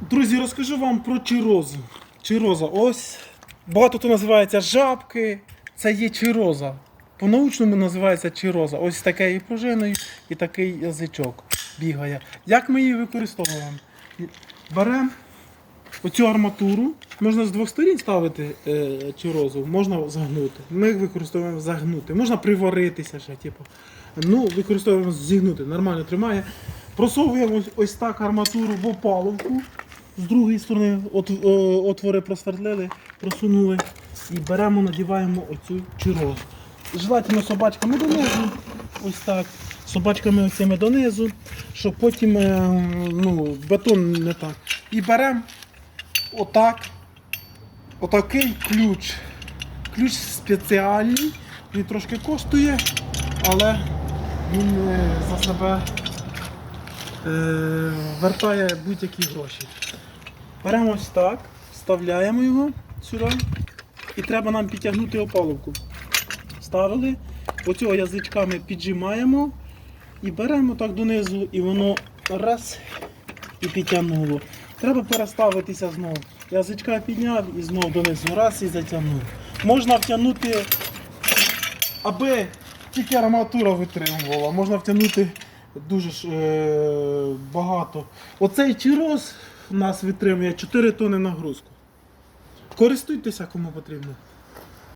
Друзі, розкажу вам про чирозу. Чироза. Ось багато хто називається жабки. Це є чироза. По-научному називається чироза. Ось таке і пружиною, і такий язичок бігає. Як ми її використовуємо? Беремо оцю арматуру, можна з двох сторін ставити е, чирозу, можна загнути. Ми використовуємо загнути. Можна приваритися ще, типу. Ну, використовуємо зігнути, нормально тримає. Просовуємо ось, так арматуру в опаловку. З другої сторони е, отвори просвердлили, просунули і беремо, надіваємо оцю чирозу. Желательно собачками донизу, ось так. Собачками оцими донизу, щоб потім е, ну, бетон не так. І беремо отак. Отакий ключ. Ключ спеціальний, він трошки коштує, але він е, за себе е, вертає будь-які гроші. Беремо ось так, вставляємо його сюди і треба нам підтягнути опалубку. Ставили, оцього язичками піджимаємо і беремо так донизу, і воно раз і підтягнуло. Треба переставитися знову. Язичка підняв і знову донизу раз і затягнув. Можна втягнути, аби тільки арматура витримувала, можна втягнути дуже ж, е, багато. Оцей чироз у нас витримує 4 тони нагрузку. Користуйтеся кому потрібно.